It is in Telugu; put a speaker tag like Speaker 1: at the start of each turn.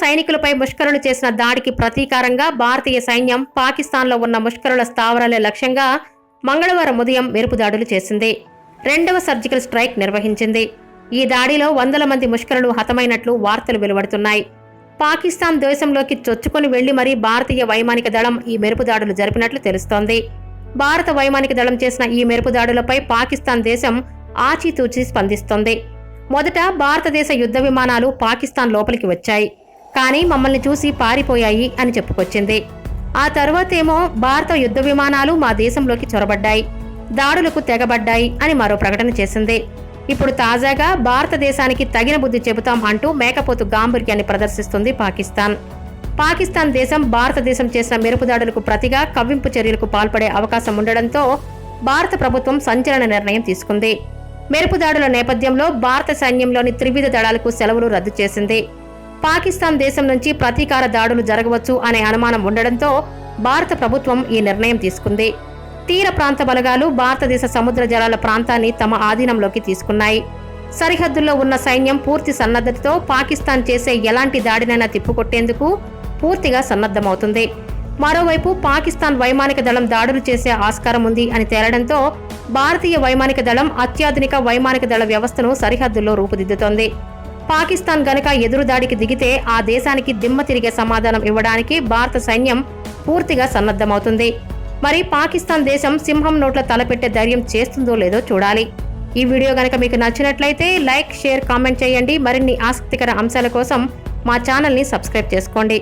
Speaker 1: సైనికులపై ముష్కరులు చేసిన దాడికి ప్రతీకారంగా భారతీయ సైన్యం పాకిస్తాన్లో ఉన్న ముష్కరుల స్థావరాలే లక్ష్యంగా మంగళవారం ఉదయం మెరుపుదాడులు చేసింది. రెండవ సర్జికల్ స్ట్రైక్ నిర్వహించింది. ఈ దాడిలో వందల మంది ముష్కరులు హతమైనట్లు వార్తలు వెలువడుతున్నాయి. పాకిస్తాన్ దేశంలోకి చొచ్చుకొని వెళ్ళి మరీ భారతీయ వైమానిక దళం ఈ మెరుపుదాడులు జరిపినట్లు తెలుస్తోంది. భారత వైమానిక దళం చేసిన ఈ మెరుపుదాడులపై పాకిస్తాన్ దేశం ఆచితూచి స్పందిస్తోంది. మొదట భారతదేశ యుద్ధ విమానాలు పాకిస్తాన్ లోపలికి వచ్చాయి. కానీ మమ్మల్ని చూసి పారిపోయాయి అని చెప్పుకొచ్చింది. ఆ తర్వాతేమో భారత యుద్ధ విమానాలు మా దేశంలోకి చొరబడ్డాయి. దాడులకు తెగబడ్డాయి అని మరో ప్రకటన చేసింది. ఇప్పుడు తాజాగా భారతదేశానికి తగిన బుద్ధి చెబుతాం అంటూ మేకపోతు గాంభీర్యాన్ని ప్రదర్శిస్తుంది పాకిస్తాన్. పాకిస్తాన్ దేశం భారతదేశం చేసిన మెరుపు దాడులకు ప్రతిగా కవ్వింపు చర్యలకు పాల్పడే అవకాశం ఉండడంతో భారత ప్రభుత్వం సంచలన నిర్ణయం తీసుకుంది. మెరుపు దాడుల నేపథ్యంలో భారత సైన్యంలోని త్రివిధ దళాలకు సెలవులు రద్దు చేసింది. పాకిస్తాన్ దేశం నుంచి ప్రతీకార దాడులు జరగవచ్చు అనే అనుమానం ఉండడంతో భారత ప్రభుత్వం ఈ నిర్ణయం తీసుకుంది. తీర ప్రాంత బలగాలు భారతదేశ సముద్ర జలాల ప్రాంతాన్ని తమ ఆధీనంలోకి తీసుకున్నాయి. సరిహద్దుల్లో ఉన్న సైన్యం పూర్తి సన్నద్ధతతో పాకిస్తాన్ చేసే ఎలాంటి దాడినైనా తిప్పుకొట్టేందుకు పూర్తిగా సన్నద్ధమవుతుంది. మరోవైపు పాకిస్తాన్ వైమానిక దళం దాడులు చేసే ఆస్కారం ఉంది అని తేలడంతో భారతీయ వైమానిక దళం అత్యాధునిక వైమానిక దళ వ్యవస్థను సరిహద్దుల్లో రూపుదిద్దుతోంది. పాకిస్తాన్ గనక ఎదురుదాడికి దిగితే ఆ దేశానికి దిమ్మ తిరిగే సమాధానం ఇవ్వడానికి భారత సైన్యం పూర్తిగా సన్నద్ధమవుతుంది. మరి పాకిస్తాన్ దేశం సింహం నోట్ల తలపెట్టే ధైర్యం చేస్తుందో లేదో చూడాలి. ఈ వీడియో గనక మీకు నచ్చినట్లయితే లైక్ షేర్ కామెంట్ చేయండి. మరిన్ని ఆసక్తికర అంశాల కోసం మా ఛానల్ని సబ్స్క్రైబ్ చేసుకోండి.